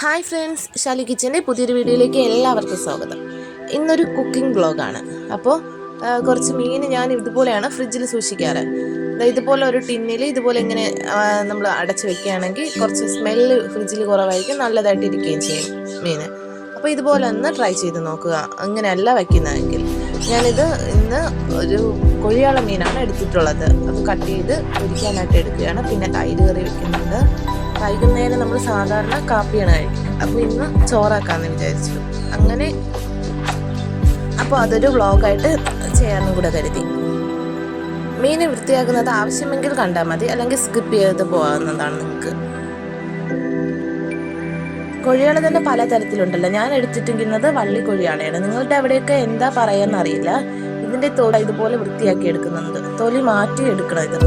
Hi friends Shali കിച്ചന്റെ പുതിയൊരു വീഡിയോയിലേക്ക് എല്ലാവർക്കും സ്വാഗതം. ഇന്നൊരു കുക്കിംഗ് ബ്ലോഗാണ് അപ്പോൾ കുറച്ച് മീൻ ഞാൻ ഇതുപോലെയാണ് ഫ്രിഡ്ജിൽ സൂക്ഷിക്കാറ്. ഇതുപോലെ ഒരു ടിന്നിൽ ഇതുപോലെ ഇങ്ങനെ നമ്മൾ അടച്ചു വെക്കുകയാണെങ്കിൽ കുറച്ച് സ്മെല്ല് ഫ്രിഡ്ജിൽ കുറവായിരിക്കും നല്ലതായിട്ട് ഇരിക്കുകയും ചെയ്യും മീൻ. അപ്പോൾ ഇതുപോലെ ഒന്ന് ട്രൈ ചെയ്ത് നോക്കുക. അങ്ങനെയല്ല വയ്ക്കുന്നതെങ്കിൽ ഞാനിത് ഇന്ന് ഒരു കൊഴിയാള മീനാണ് എടുത്തിട്ടുള്ളത്. അത് കട്ട് ചെയ്ത് പൊരിക്കാനായിട്ട് എടുക്കുകയാണ്. പിന്നെ തൈര് കറി വെക്കുന്നുണ്ട്. വൈകുന്നേരം നമ്മൾ സാധാരണ കാപ്പിയാണ് കഴിക്കുന്നത്. അപ്പോൾ ഇന്ന് ചോറാക്കാന്ന് വിചാരിച്ചു. അങ്ങനെ അപ്പോൾ അതൊരു വ്ളോഗായിട്ട് ചെയ്യാമെന്നും കൂടെ കരുതി. മീൻ വൃത്തിയാക്കുന്നത് ആവശ്യമെങ്കിൽ കണ്ടാൽ മതി അല്ലെങ്കിൽ സ്കിപ്പ് ചെയ്ത് പോകാവുന്നതാണ് നിങ്ങൾക്ക് കോഴികൾ തന്നെ പലതരത്തിലുണ്ടല്ലോ ഞാൻ എടുത്തിട്ടിരിക്കുന്നത് വള്ളി കൊഴിയാളയാണ് നിങ്ങളുടെ അവിടെയൊക്കെ എന്താ പറയാന്നറിയില്ല. ഇതിന്റെ തോട ഇതുപോലെ വൃത്തിയാക്കി എടുക്കുന്നുണ്ട്. തൊലി മാറ്റി എടുക്കണം ഇത്.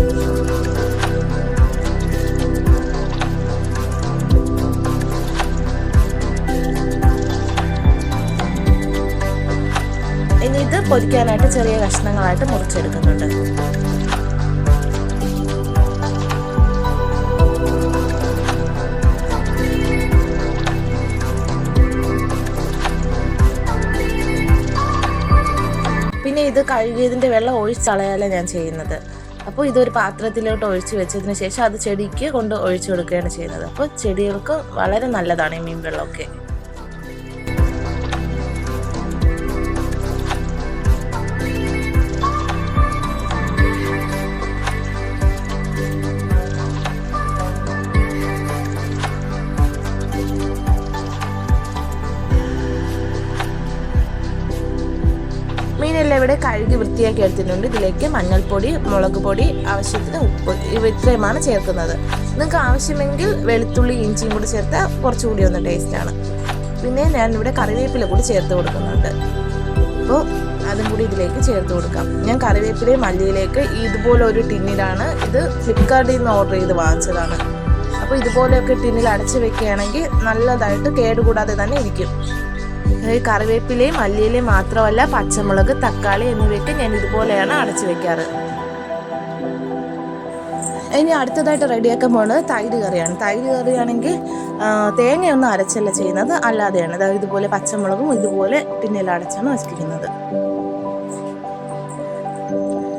പൊരിക്കാനായിട്ട് ചെറിയ കഷ്ണങ്ങളായിട്ട് മുറിച്ചെടുക്കുന്നുണ്ട്. പിന്നെ ഇത് കഴുകിയതിന്റെ വെള്ളം ഒഴിച്ചളയല്ല ഞാൻ ചെയ്യുന്നത്. അപ്പോൾ ഇതൊരു പാത്രത്തിലോട്ട് ഒഴിച്ച് വെച്ചതിന് ശേഷം അത് ചെടിക്ക് കൊണ്ട് ഒഴിച്ചു കൊടുക്കുകയാണ് ചെയ്യുന്നത്. അപ്പോൾ ചെടികൾക്ക് വളരെ നല്ലതാണ് ഈ മീൻ വെള്ളമൊക്കെ. ഇവിടെ കഴുകി വൃത്തിയാക്കി എടുത്തിട്ടുണ്ട്. ഇതിലേക്ക് മഞ്ഞൾപ്പൊടി മുളക് പൊടി ആവശ്യത്തിന് ഉപ്പ് ഇത്രയുമാണ് ചേർക്കുന്നത്. നിങ്ങൾക്ക് ആവശ്യമെങ്കിൽ വെളുത്തുള്ളി ഇഞ്ചിയും കൂടി ചേർത്താൽ കുറച്ചുകൂടി ഒന്ന് ടേസ്റ്റാണ് പിന്നെ ഞാൻ ഇവിടെ കറിവേപ്പില കൂടി ചേർത്ത് കൊടുക്കുന്നുണ്ട്. അപ്പോൾ അതും കൂടി ഇതിലേക്ക് ചേർത്ത് കൊടുക്കാം. ഞാൻ കറിവേപ്പിലയും മല്ലിയിലേക്ക് ഇതുപോലെ ഒരു ടിന്നിലാണ്. ഇത് ഫ്ലിപ്കാർട്ടിൽ നിന്ന് ഓർഡർ ചെയ്ത് വാങ്ങിച്ചതാണ്. അപ്പോൾ ഇതുപോലെയൊക്കെ ടിന്നിൽ അടച്ചു വെക്കുകയാണെങ്കിൽ നല്ലതായിട്ട് കേടുകൂടാതെ തന്നെ ഇരിക്കും. കറിവേപ്പിലയും മല്ലിയിലയും മാത്രമല്ല പച്ചമുളക് തക്കാളി എന്നിവയൊക്കെ ഞാൻ ഇതുപോലെയാണ് അടച്ചു വെക്കാറ്. ഇനി അടുത്തതായിട്ട് റെഡിയാക്കാൻ പോകുന്നത് തൈര് കറിയാണ്. തൈര് കറിയാണെങ്കിൽ തേങ്ങയൊന്നും അരച്ചല്ല ചെയ്യുന്നത്. അല്ലാതെയാണ്. അതായത് ഇതുപോലെ പച്ചമുളകും ഇതുപോലെ ടിന്നിൽ അടച്ചാണ് വെച്ചിരിക്കുന്നത്.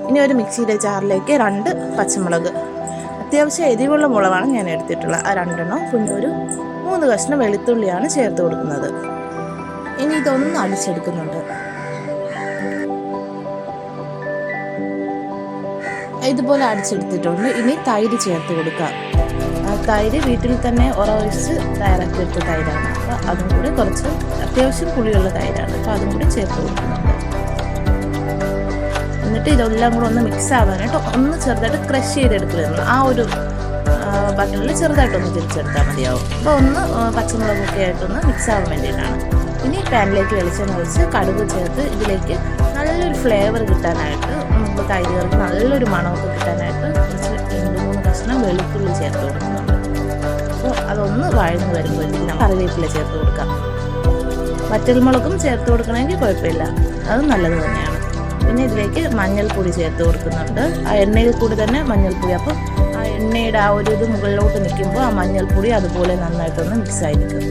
ഇനി ഒരു മിക്സിയുടെ ജാറിലേക്ക് രണ്ട് പച്ചമുളക്. അത്യാവശ്യം എരിവുള്ള മുളകാണ് ഞാൻ എടുത്തിട്ടുള്ളത്. ആ രണ്ടെണ്ണം പിന്നെ ഒരു മൂന്ന് കഷ്ണം വെളുത്തുള്ളിയാണ് ചേർത്ത് കൊടുക്കുന്നത്. ഇനി ഇതൊന്ന് അടിച്ചെടുക്കുന്നുണ്ട്. ഇതുപോലെ അടിച്ചെടുത്തിട്ടുണ്ട്. ഇനി തൈര് ചേർത്ത് കൊടുക്കാം. തൈര് വീട്ടിൽ തന്നെ ഉറവൊഴിച്ച് തയ്യാറാക്കി എടുത്ത തൈരാണ്. അപ്പോൾ അതും കൂടി കുറച്ച് അത്യാവശ്യം പുളിയുള്ള തൈരാണ്. അപ്പോൾ അതും കൂടി ചേർത്ത് കൊടുക്കുന്നുണ്ട് എന്നിട്ട് ഇതെല്ലാം കൂടെ ഒന്ന് മിക്സ് ആവാനായിട്ട് ഒന്ന് ചെറുതായിട്ട് ക്രഷ് ചെയ്തെടുക്കുന്നത് ആ ഒരു ബട്ടണിൽ ചെറുതായിട്ടൊന്ന് തിരിച്ചെടുത്താൽ മതിയാവും. അപ്പോൾ ഒന്ന് പച്ചമുളകൊക്കെ ആയിട്ടൊന്ന് മിക്സ് ആവാൻ വേണ്ടിയിട്ടാണ്. ഇനി പാനിലേക്ക് വെളിച്ചെണ്ണ ഒഴിച്ച് കടുക് ചേർത്ത് ഇതിലേക്ക് നല്ലൊരു ഫ്ലേവർ കിട്ടാനായിട്ട് നമുക്ക് തൈര് നല്ലൊരു മണമൊക്കെ കിട്ടാനായിട്ട് കുറച്ച് രണ്ട് മൂന്ന് കഷ്ണം വെളുത്തുള്ളി ചേർത്ത് കൊടുക്കുന്നുണ്ട്. അപ്പോൾ അതൊന്ന് വഴന്ന് വരുമ്പോഴത്തേക്കും കറിവേപ്പില ചേർത്ത് കൊടുക്കാം. വറ്റൽമുളകും ചേർത്ത് കൊടുക്കണമെങ്കിൽ കുഴപ്പമില്ല. അത് നല്ലത് തന്നെയാണ്. പിന്നെ ഇതിലേക്ക് മഞ്ഞൾപ്പൊടി ചേർത്ത് കൊടുക്കുന്നുണ്ട്. ആ എണ്ണയിൽ കൂടി തന്നെ മഞ്ഞൾപ്പൊടി. അപ്പം ആ എണ്ണയുടെ ആ ഒരു ഇത് മുകളിലോട്ട് നിൽക്കുമ്പോൾ ആ മഞ്ഞൾപ്പൊടി അതുപോലെ നന്നായിട്ടൊന്ന് മിക്സ് ആയി നിൽക്കും.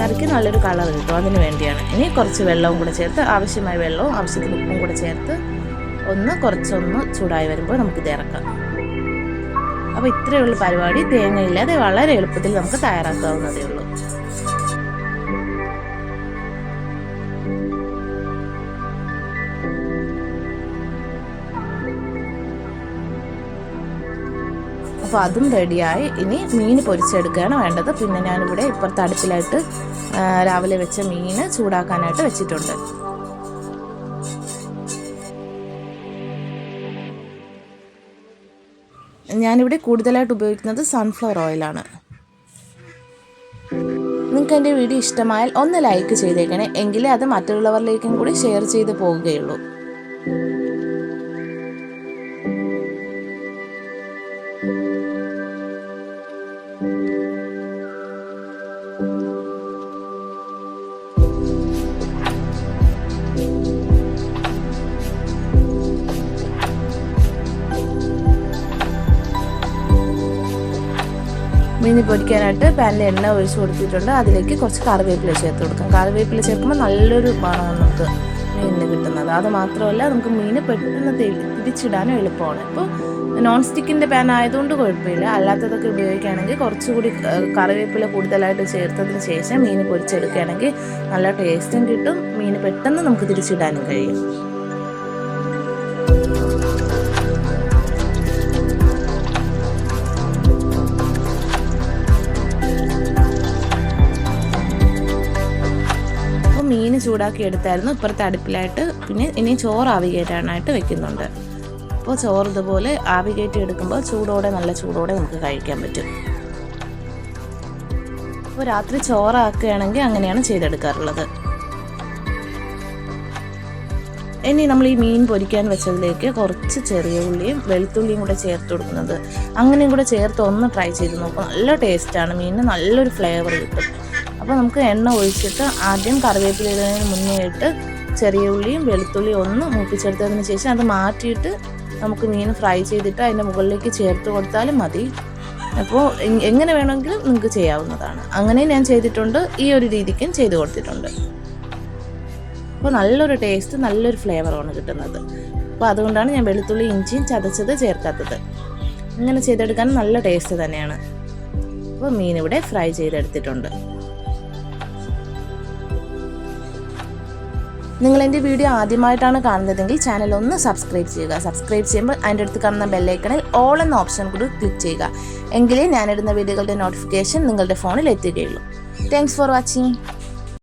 കറിക്ക് നല്ലൊരു കളർ കിട്ടും. അതിന് വേണ്ടിയാണ്. ഇനി കുറച്ച് വെള്ളവും കൂടെ ചേർത്ത് ആവശ്യമായ വെള്ളവും ആവശ്യത്തിന് ഉപ്പും കൂടെ ചേർത്ത് ഒന്ന് കുറച്ചൊന്ന് ചൂടായി വരുമ്പോൾ നമുക്കിത് ഇറക്കാം. അപ്പോൾ ഇത്രയുള്ള പരിപാടി. തേങ്ങയില്ലാതെ വളരെ എളുപ്പത്തിൽ നമുക്ക് തയ്യാറാക്കാവുന്നതേ ഉള്ളൂ. അപ്പോൾ അതും റെഡിയായി. ഇനി മീൻ പൊരിച്ചെടുക്കുകയാണ് വേണ്ടത്. പിന്നെ ഞാനിവിടെ ഇപ്പുറത്തെ അടുപ്പിലായിട്ട് രാവിലെ വെച്ച മീൻ ചൂടാക്കാനായിട്ട് വെച്ചിട്ടുണ്ട്. ഞാനിവിടെ കൂടുതലായിട്ട് ഉപയോഗിക്കുന്നത് സൺഫ്ലവർ ഓയിലാണ് നിങ്ങൾക്ക് എന്റെ വീഡിയോ ഇഷ്ടമായാൽ ഒന്ന് ലൈക്ക് ചെയ്തേക്കണേ. എങ്കിലേ അത് മറ്റുള്ളവരിലേക്കും കൂടി ഷെയർ ചെയ്ത് പോവുകയുള്ളൂ. മീൻ ഇനി പൊരിക്കാനായിട്ട് പാനിൽ എണ്ണ ഒഴിച്ച് കൊടുത്തിട്ടുണ്ട്. അതിലേക്ക് കുറച്ച് കറിവേപ്പില ചേർത്ത് കൊടുക്കാം. കറിവേപ്പില ചേർക്കുമ്പോൾ നല്ലൊരു മണമാണ് നമുക്ക് മീനിന് കിട്ടുന്നത്. അത് മാത്രമല്ല നമുക്ക് മീൻ പെട്ടെന്ന് തിരിച്ചിടാനും എളുപ്പമാണ്. ഇപ്പോൾ നോൺ സ്റ്റിക്കിന്റെ പാൻ ആയതുകൊണ്ട് കുഴപ്പമില്ല. അല്ലാത്തതൊക്കെ ഉപയോഗിക്കുകയാണെങ്കിൽ കുറച്ചുകൂടി കറിവേപ്പില കൂടുതലായിട്ട് ചേർത്തതിന് ശേഷം മീൻ പൊരിച്ചെടുക്കുകയാണെങ്കിൽ നല്ല ടേസ്റ്റും കിട്ടും. മീൻ പെട്ടെന്ന് നമുക്ക് തിരിച്ചിടാനും കഴിയും. മീൻ ചൂടാക്കി എടുത്തായിരുന്നു. ഇപ്പുറത്തെ അടുപ്പിലായിട്ട് പിന്നെ ഇനി ചോറ് ആവി കയറ്റാനായിട്ട് വെക്കുന്നുണ്ട്. അപ്പോൾ ചോറ് ഇതുപോലെ ആവി കയറ്റി എടുക്കുമ്പോൾ ചൂടോടെ നല്ല ചൂടോടെ നമുക്ക് കഴിക്കാൻ പറ്റും. അപ്പോൾ രാത്രി ചോറാക്കുകയാണെങ്കിൽ അങ്ങനെയാണ് ചെയ്തെടുക്കാറുള്ളത്. ഇനി നമ്മൾ ഈ മീൻ പൊരിക്കാൻ വെച്ചതിലേക്ക് കുറച്ച് ചെറിയ ഉള്ളിയും വെളുത്തുള്ളിയും കൂടെ ചേർത്ത് കൊടുക്കുന്നത്. അങ്ങനെയും കൂടെ ചേർത്ത് ഒന്ന് ട്രൈ ചെയ്ത് നോക്കും. നല്ല ടേസ്റ്റാണ് മീനിന്. നല്ലൊരു ഫ്ലേവർ കിട്ടും. അപ്പോൾ നമുക്ക് എണ്ണ ഒഴിച്ചിട്ട് ആദ്യം കറിവേപ്പില ഇടുന്നതിന് മുന്നേ ഇട്ട് ചെറിയ ഉള്ളിയും വെളുത്തുള്ളിയും ഒന്ന് മൂപ്പിച്ചെടുത്തതിന് ശേഷം അത് മാറ്റിയിട്ട് നമുക്ക് മീൻ ഫ്രൈ ചെയ്തിട്ട് അതിന്റെ മുകളിലേക്ക് ചേർത്ത് കൊടുത്താലും മതി. അപ്പോൾ എങ്ങനെ വേണമെങ്കിലും നിങ്ങൾക്ക് ചെയ്യാവുന്നതാണ്. അങ്ങനെ ഞാൻ ചെയ്തിട്ടുണ്ട്. ഈ ഒരു രീതിക്കും ചെയ്ത് കൊടുത്തിട്ടുണ്ട്. അപ്പോൾ നല്ലൊരു ടേസ്റ്റ് നല്ലൊരു ഫ്ലേവറാണ് കിട്ടുന്നത്. അപ്പോൾ അതുകൊണ്ടാണ് ഞാൻ വെളുത്തുള്ളി ഇഞ്ചിയും ചതച്ചത് ചേർക്കാത്തത്. ഇങ്ങനെ ചെയ്തെടുക്കാൻ നല്ല ടേസ്റ്റ് തന്നെയാണ്. അപ്പോൾ മീൻ ഇവിടെ ഫ്രൈ ചെയ്തെടുത്തിട്ടുണ്ട്. നിങ്ങൾ എന്റെ വീഡിയോ ആദ്യമായിട്ടാണ് കാണുന്നതെങ്കിൽ ചാനൽ ഒന്ന് സബ്സ്ക്രൈബ് ചെയ്യുക. സബ്സ്ക്രൈബ് ചെയ്യുമ്പോൾ അതിന്റെ അടുത്ത് കാണുന്ന ബെല്ലൈക്കണിൽ ഓൾ എന്ന ഓപ്ഷൻ കൂടി ക്ലിക്ക് ചെയ്യുക. എങ്കിലേ ഞാനിടുന്ന വീഡിയോകളുടെ നോട്ടിഫിക്കേഷൻ നിങ്ങളുടെ ഫോണിൽ എത്തുകയുള്ളൂ. Thanks for watching